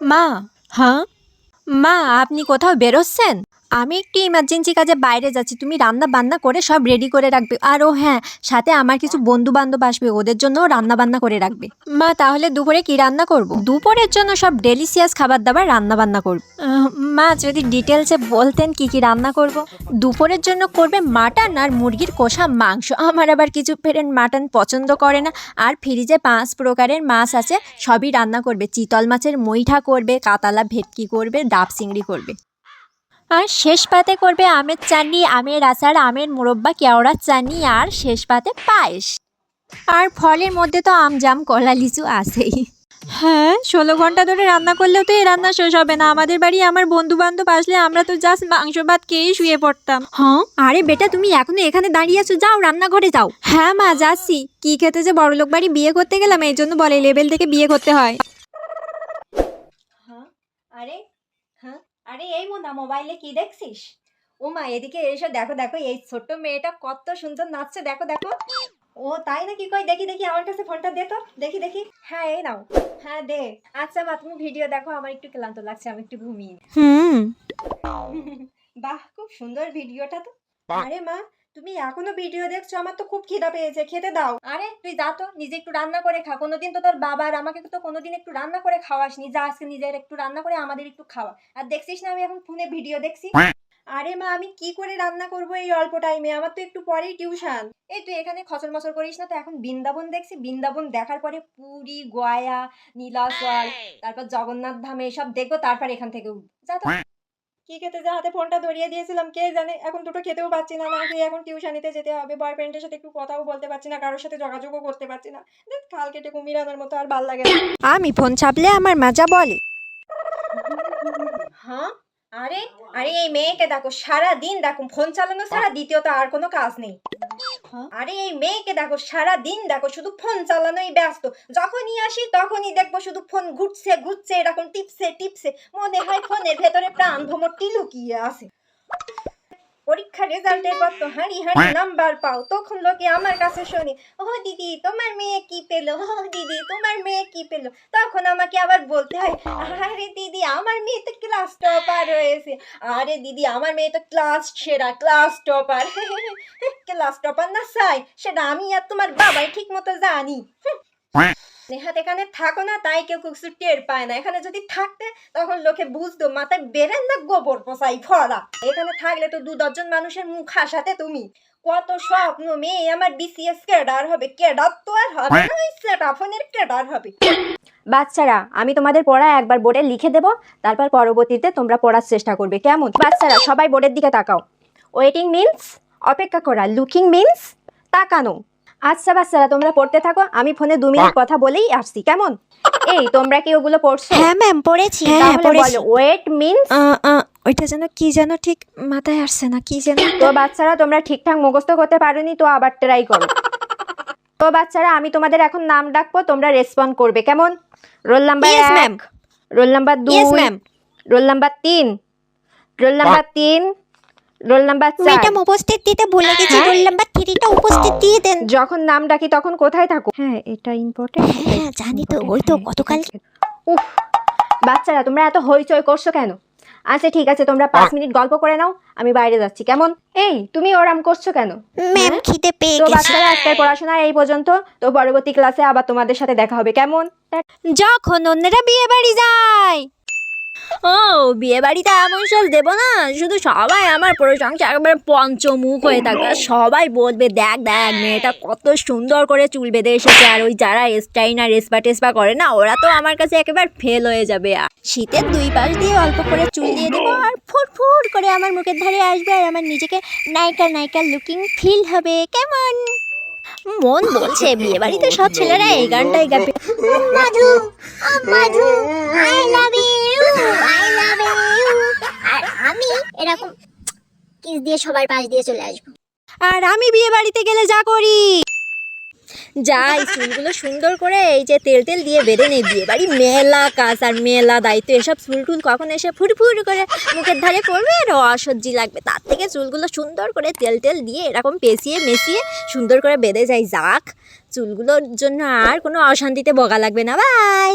মা হ্যাঁ? মা আপনি কোথাও বেরোচ্ছেন? আমি একটু ইমার্জেন্সি কাজে বাইরে যাচ্ছি, তুমি রান্না বান্না করে সব রেডি করে রাখবে। আর ও হ্যাঁ সাথে আমার কিছু বন্ধু বান্ধব আসবে, ওদের জন্যও রান্না বান্না করে রাখবে। মা, তাহলে দুপুরে কি রান্না করব? দুপুরের জন্য সব ডেলিশিয়াস খাবার দাবার রান্না বান্না করব। মা, যদি ডিটেলসে বলতেন কি কি রান্না করব? দুপুরের জন্য করবে মাটন আর মুরগির কষা মাংস। আমার আবার কিছু পেরেন্ট মাটন পছন্দ করে না। আর ফ্রিজে পাঁচ প্রকারের মাছ আছে, সবই রান্না করবে। চিতল মাছের মইঠা করবে, কাতালা ভেটকি করবে, ডাব চিংড়ি করবে। আর শেষ পাতে করবে আমের চাটনি, আমের আচার, আমের মোরব্বা, কেওড়ার চাটনি আর শেষ পাতে পায়েস। আর ফলের মধ্যে তো আম, জাম, কলা, লিচু আছেই। হ্যাঁ ষোলো ঘণ্টা ধরে রান্না করলেও তো এই রান্না শেষ হবে না। আমাদের বাড়ি আমার বন্ধু বান্ধব আসলে আমরা তো জাস্ট মাংস ভাত খেয়েই শুয়ে পড়তাম। হ্যাঁ? আরে বেটা, তুমি এখনও এখানে দাঁড়িয়ে আছো। যাও, রান্নাঘরে যাও। হ্যাঁ মা, যাচ্ছি। কি খেতে যে বড়লোক বাড়ি বিয়ে করতে গেলাম, এই জন্য বলে লেভেল থেকে বিয়ে করতে হয়। হ্যাঁ? আরে? হ্যাঁ? আরে এই মোনা মোবাইলে কি দেখছিস? ও মা এদিকে এসে দেখো দেখো এই ছোট্ট মেয়েটা কত সুন্দর নাচছে দেখো দেখো। ও তাই নাকি? কই দেখি দেখি আমার কাছে ফোনটা দে তো। দেখি দেখি। হ্যাঁ এই নাও। হ্যাঁ দে। আচ্ছা মা তুমি ভিডিও দেখো আমার একটু ক্লান্ত লাগছে আমি একটু ঘুমিয়ে হুম। বাহ খুব সুন্দর ভিডিওটা তো। আরে মা তুমি এখনও ভিডিও দেখছ? আমার তো খুব খিদা পেয়েছে। খেতে দাও। আরে তুই যা তো নিজে একটু রান্না করে খা। কোনোদিন তো তোর বাবা আর আমাকে তো কোনোদিন একটু রান্না করে খাওয়াসনি। যা আজকে নিজের একটু রান্না করে আমাদের একটু খাওয়া। আর দেখছিস না আমি এখন ফোনে ভিডিও দেখছি? আরে মা আমি কি করে রান্না করব এই অল্প টাইমে আমার তো একটু পরেই টিউশন এই তুই এখানে খসর মসর করিস না তো? এখন বৃন্দাবন দেখছি। বৃন্দাবন দেখার পরে পুরী গয়া নীলাচল তারপর জগন্নাথ ধামে এসব দেখব। তারপর এখান থেকে উঠবো। যা তো। কি খেতে যা হাতে ফোনটা ধরিয়ে দিয়েছিলাম কে জানে? এখন দুটো খেতেও পাচ্ছি না না খেয়ে এখন টিউশনিতে যেতে হবে। বয়ফ্রেন্ডের সাথে একটু কথাও বলতে পারছি না কারোর সাথে যোগাযোগও করতে পারছি না। খাল কেটে কুমির আনার মতো আর ভালো লাগে আমি ফোন ছাপলে আমার মাজা বলে। হ্যাঁ? আরে আরে এই মেয়েকে দেখো সারা দিন দেখো ফোন চালানো ছাড়া দ্বিতীয়ত আর কোনো কাজ নেই। আরে, এই মেয়েকে দেখো সারা দিন দেখো, শুধু ফোন চালানোই ব্যস্ত। যখনই আসি, তখনই দেখব শুধু ফোন ঘুরছে ঘুরছে, এরকম টিপসে টিপসে। মনে হয় ফোনের ভেতরে প্রাণ ভ্রমরটি লুকিয়ে আছে পরীক্ষা রেজাল্টের পর তো হাঁড়ি হাঁড়ি নাম্বার পাও, তখন লোকে আমার কাছে শোনে, ও দিদি, তোমার মেয়ে কি পেল? ও দিদি, তোমার মেয়ে কি পেল? তখন আমাকে আবার বলতে হয়, আরে দিদি আমার মেয়ে তো ক্লাস টপার হয়েছে। আরে দিদি, আমার মেয়ে তো ক্লাস সেরা ক্লাস টপার ক্লাস টপার না চাই সেটা আমি আর তোমার বাবাই ঠিক মতো জানি। নেহাত এখানে থাকো না, তাই কেউ কিছু টের পায় না। এখানে যদি থাকতে, তখন লোকে বুঝতো, মাথায় বেরেন না গোবর পচাই ফলা। এখানে থাকলে তো দু দশজন মানুষের মুখ হাসাতে তুমি। কত স্বপ্ন মেয়ে, আমার বিসিএস ক্যাডার হবে। ক্যাডার তো আর হবে না ওই সেটাফোনের ক্যাডার হবে। বাচ্চারা, আমি তোমাদের পড়া একবার বোর্ডে লিখে দেব, তারপর পরবর্তীতে তোমরা পড়ার চেষ্টা করবে, কেমন? বাচ্চারা, সবাই বোর্ডের দিকে তাকাও। ওয়েটিং মিন্স অপেক্ষা করা লুকিং মিন্স তাকানো। আচ্ছা বাচ্চারা তোমরা পড়তে থাকো আমি ফোনে দু মিনিট কথা বলেই আসছি কেমন? এই তোমরা কি ওগুলো পড়ছো? হ্যাঁ ম্যাম পড়েছি। ওয়েট মিন্স ওইটা যেন কি যেন ঠিক মাথায় আসছে না কি যেন। তো বাচ্চারা তোমরা ঠিকঠাক মুখস্থ করতে পারোনি তো আবার ট্রাই করো। তো বাচ্চারা আমি তোমাদের এখন নাম ডাকবো তোমরা রেসপন্ড করবে কেমন? রোল নাম্বার এক রোল নাম্বার দুই রোল নাম্বার তিন রোল নাম্বার তিন রোল নাম্বার ম্যাডাম উপস্থিত দিতে ভুলে গেছি হ্যাঁ? রোল নাম্বার থ্রিটা উপস্থিত দিয়ে দেন। যখন নাম ডাকি তখন কোথায় থাকো হ্যাঁ এটা ইম্পর্টেন্ট হ্যাঁ জানি তো ওই তো গতকাল উফ বাচ্চারা তোমরা এত হইচই করছ কেন? আচ্ছা ঠিক আছে তোমরা পাঁচ মিনিট গল্প করে নাও আমি বাইরে যাচ্ছি। কেমন? এই তুমি ওরাম করছ কেন? ম্যাম হ্যাঁ? খিদে পেয়ে তো বাচ্চারা আজকের পড়াশোনা এই পর্যন্ত। তো পরবর্তী ক্লাসে আবার তোমাদের সাথে দেখা হবে। কেমন? যখন অন্যরা বিয়ে বাড়ি যায়। ও বিয়ে বাড়িতে এমন সব দেব না, শুধু সবাই আমার প্রশংসা, একবারে পঞ্চমুখ হয়ে থাকবে। সবাই বলবে, দেখ দেখ, মেয়েটা কত সুন্দর করে চুল বেঁধে এসেছে। আর ওই যারা স্টাইন আর রেসপা টেসপা করে না, ওরা তো আমার কাছে একেবারে ফেল হয়ে যাবে। আর শীতের দুই পাশ দিয়ে অল্প করে চুল দিয়ে দেবো, আর ফুট করে আমার মুখের ধারে আসবে, আর আমার নিজেকে নায়িকা নায়িকা লুকিং ফিল হবে। কেমন? মন বলছে বিয়ে বাড়িতে সব ছেলেরা এই গানটাই গাবে। Madhu Madhu I love you I love you. আর আমি এরকম কিস দিয়ে সবার পাশ দিয়ে চলে আসব। আর আমি বিয়ে বাড়িতে গেলে যা করি। যাই চুলগুলো সুন্দর করে এই যে তেল তেল দিয়ে বেঁধে নেই বিয়ে বাড়ি মেলা কাজ আর মেলা দায়িত্ব, এসব চুল টুল কখন এসে ফুরফুর করে মুখের ধারে পড়বে? আর অসহ্যি লাগবে। তার থেকে চুলগুলো সুন্দর করে তেল তেল দিয়ে এরকম পেঁচিয়ে মেশিয়ে সুন্দর করে বেঁধে যাই যাক, চুলগুলোর জন্য আর কোনো অশান্তিতে বগা লাগবে না। বাই!